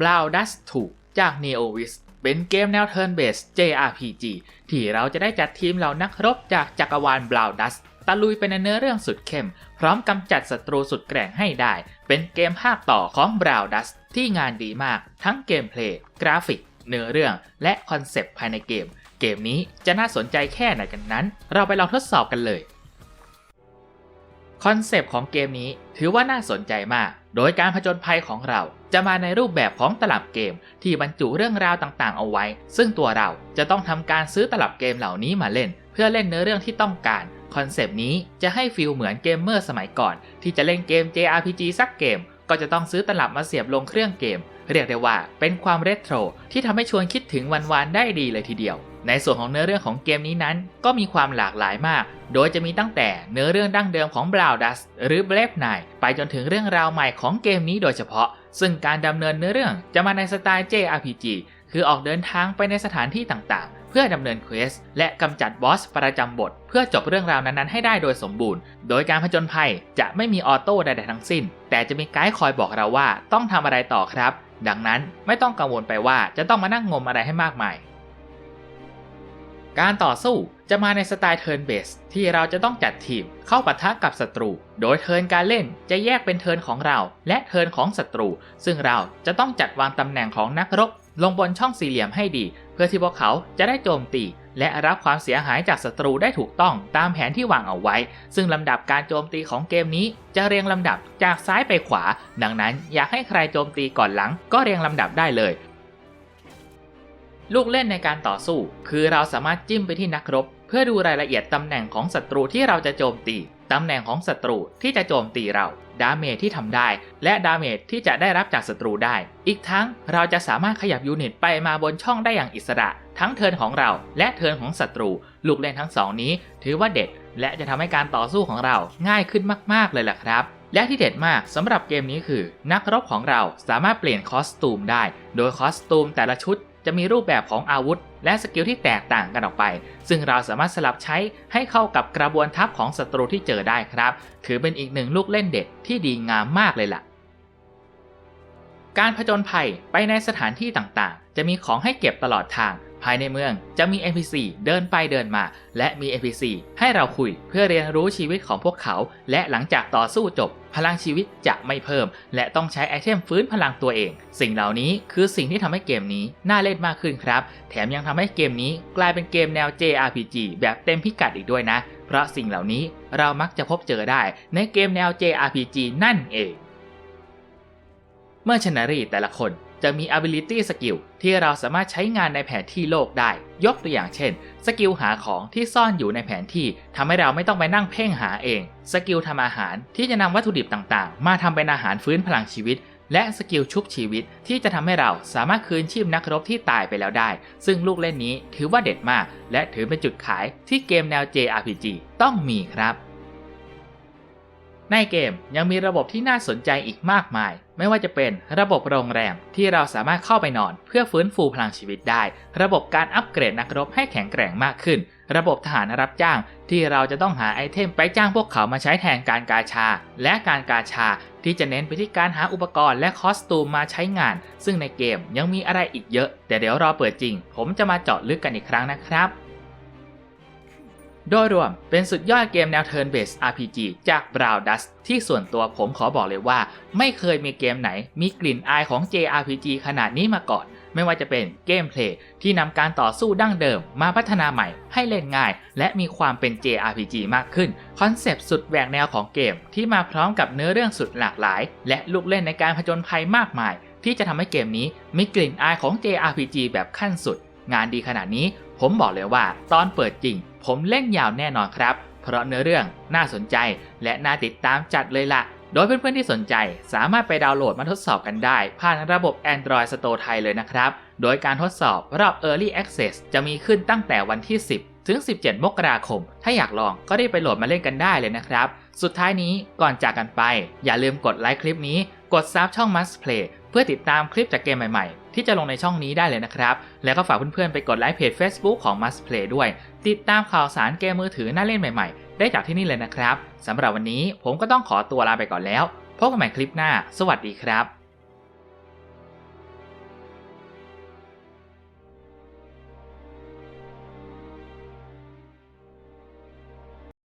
b l o w d u s 2จาก NeoWiz เป็นเกมแนว Turn Based JRPG ที่เราจะได้จัดทีมเหล่านักรบจากจักรวาล b l o w d u s ตะลุยไปในเนื้อเรื่องสุดเข้ม พร้อมกำจัดศัตรูสุดแกร่งให้ได้ เป็นเกมภาคต่อของ b r o w d u s ที่งานดีมาก ทั้งเกมเพลย์ กราฟิก เนื้อเรื่อง และคอนเซปต์ภายในเกม เกมนี้จะน่าสนใจแค่ไหนกันนั้น เราไปลองทดสอบกันเลยคอนเซปต์ของเกมนี้ถือว่าน่าสนใจมาก โดยการผจญภัยของเรา จะมาในรูปแบบของตลับเกม ที่บรรจุเรื่องราวต่างๆ เอาไว้ ซึ่งตัวเราจะต้องทำการซื้อตลับเกมเหล่านี้มาเล่น เพื่อเล่นเนื้อเรื่องที่ต้องการคอนเซป ต์นี้จะให้ฟีลเหมือนเกมเมอร์สมัยก่อน ที่จะเล่นเกม JRPG สักเกม ก็จะต้องซื้อตลับมาเสียบลงเครื่องเกม เรียกได้ว่าเป็นความเรโทรที่ทำให้ชวนคิดถึงวันวานได้ดีเลยทีเดียว ในส่วนของเนื้อเรื่องของเกมนี้นั้น ก็มีความหลากหลายมาก โดยจะมีตั้งแต่เนื้อเรื่องดั้งเดิมของ b l o w d u s หรือ b l a v e n i g h t ไปจนถึงเรื่องราวใหม่ของเกมนี้โดยเฉพาะ ซึ่งการดำเนินเนื้อเรื่องจะมาในสไตล์ JRPG คือออกเดินทางไปในสถานที่ต่างๆเพื่อดำเนินเควสและกำจัดบอสประจำบท เพื่อจบเรื่องราวนั้นๆให้ได้โดยสมบูรณ์ โดยการผจญภัยจะไม่มีออโต้ใดๆทั้งสิ้น แต่จะมีไกด์คอยบอกเราว่าต้องทำอะไรต่อครับ ดังนั้นไม่ต้องกังวลไปว่าจะต้องมานั่งงมอะไรให้มากมาย การต่อสู้จะมาในสไตล์ Turn Based ที่เราจะต้องจัดทีมเข้าปะทะกับศัตรู โดยเทิร์นการเล่นจะแยกเป็นเทิร์นของเรา และเทิร์นของศัตรู ซึ่งเราจะต้องจัดวางตำแหน่งของนักรบ ลงบนช่องสี่เหลี่ยมให้ดี เพื่อที่พวกเขาจะได้โจมตี และรับความเสียหายจากศัตรูได้ถูกต้องตามแผนที่วางเอาไว้ ซึ่งลำดับการโจมตีของเกมนี้ จะเรียงลำดับจากซ้ายไปขวา ดังนั้นอยากให้ใครโจมตีก่อนหลังก็เรียงลำดับได้เลย ลูกเล่นในการต่อสู้ คือเราสามารถจิ้มไปที่นักรบ เพื่อดูรายละเอียดตำแหน่งของศัตรูที่เราจะโจมตีตำแหน่งของศัตรูที่จะโจมตีเรา ดาเมจที่ทำได้ และดาเมจที่จะได้รับจากศัตรูได้ อีกทั้งเราจะสามารถขยับยูนิตไปมาบนช่องได้อย่างอิสระ ทั้งเทิร์นของเรา และเทิร์นของศัตรู ลูกเล่นทั้งสองนี้ ถือว่าเด็ด และจะทำให้การต่อสู้ของเราง่ายขึ้นมาก ๆ เลยล่ะครับ และที่เด็ดมากสำหรับเกมนี้คือ นักรบของเราสามารถเปลี่ยนคอสตูมได้ โดยคอสตูมแต่ละชุด จะมีรูปแบบของอาวุธ และสกิลที่แตกต่างกันออกไป ซึ่งเราสามารถสลับใช้ให้เข้ากับกระบวนทัพของศัตรูที่เจอได้ครับ ถือเป็นอีกหนึ่งลูกเล่นเด็ดที่ดีงามมากเลยล่ะ การผจญภัยไปในสถานที่ต่างๆ จะมีของให้เก็บตลอดทาง ภายในเมืองจะมี NPC เดินไปเดินมา และมี NPC ให้เราคุยเพื่อเรียนรู้ชีวิตของพวกเขา และหลังจากต่อสู้จบ พลังชีวิตจะไม่เพิ่ม และต้องใช้ไอเทมฟื้นพลังตัวเอง สิ่งเหล่านี้คือสิ่งที่ทำให้เกมนี้น่าเล่นมากขึ้นครับ แถมยังทำให้เกมนี้กลายเป็นเกมแนว JRPG แบบเต็มพิกัดอีกด้วยนะ เพราะสิ่งเหล่านี้เรามักจะพบเจอได้ในเกมแนว JRPG นั่นเอง เมื่อชนารีแต่ละคน จะมี ability skill ที่เราสามารถใช้งานในแผนที่โลกได้ ยกตัวอย่างเช่น สกิลหาของที่ซ่อนอยู่ในแผนที่ทำให้เราไม่ต้องไปนั่งเพ่งหาเอง สกิลทำอาหารที่จะนำวัตถุดิบต่างๆ มาทำเป็นอาหารฟื้นพลังชีวิต และสกิลชุบชีวิตที่จะทำให้เราสามารถคืนชีพนักรบที่ตายไปแล้วได้ ซึ่งลูกเล่นนี้ถือว่าเด็ดมาก และถือเป็นจุดขายที่เกมแนว JRPG ต้องมีครับ ในเกมยังมีระบบที่น่าสนใจอีกมากมาย ไม่ว่าจะเป็นระบบโรงแรมที่เราสามารถเข้าไปนอน เพื่อฟื้นฟูพลังชีวิตได้ ระบบการอัปเกรดนักรบให้แข็งแกร่งมากขึ้น ระบบทหารรับจ้างที่เราจะต้องหาไอเทมไปจ้างพวกเขามาใช้แทนการกาชา และการกาชาที่จะเน้นไปที่การหาอุปกรณ์และคอสตูมมาใช้งาน ซึ่งในเกมยังมีอะไรอีกเยอะ แต่เดี๋ยวรอเปิดจริง ผมจะมาเจาะลึกกันอีกครั้งนะครับ โดยรวมเป็นสุดยอดเกมแนว Turn Based RPG จาก b r o w d u s ที่ส่วนตัวผมขอบอกเลยว่า ไม่เคยมีเกมไหนมีกลิ่นอายของ JRPG ขนาดนี้มาก่อน ไม่ว่าจะเป็นเกมเพลย์ที่นำการต่อสู้ดั้งเดิมมาพัฒนาใหม่ให้เล่นง่าย และมีความเป็น JRPG มากขึ้น คอนเซปต์สุดแหวกแนวของเกม ที่มาพร้อมกับเนื้อเรื่องสุดหลากหลาย และลูกเล่นในการผจญภัยมากมาย ที่จะทำให้เกมนี้มีกลิ่นอายของ JRPG แบบขั้นสุด งานดีขนาดนี้ ผมบอกเลยว่า ตอนเปิดจริง ผมเล่นยาวแน่นอนครับ เพราะเนื้อเรื่องน่าสนใจและน่าติดตามจัดเลยล่ะ โดยเพื่อนๆที่สนใจสามารถไปดาวน์โหลดมาทดสอบกันได้ ผ่านระบบ Android Store ไทยเลยนะครับ โดยการทดสอบรอบ Early Access จะมีขึ้นตั้งแต่วันที่ 10 ถึง 17 มกราคม ถ้าอยากลองก็ได้ไปโหลดมาเล่นกันได้เลยนะครับ สุดท้ายนี้ก่อนจากกันไป อย่าลืมกดไลค์คลิปนี้ กดซับช่อง Must Play เพื่อติดตามคลิปจากเกมใหม่ๆ ที่จะลงในช่องนี้ได้เลยนะครับ แล้วก็ฝากเพื่อนๆไปกดไลค์เพจ Facebook ของ Must Play ด้วย ติดตามข่าวสารเกมมือถือน่าเล่นใหม่ๆ ได้จากที่นี่เลยนะครับสำหรับวันนี้ผมก็ต้องขอตัวลาไปก่อนแล้วพบกันใหม่คลิปหน้า สวัสดีครับ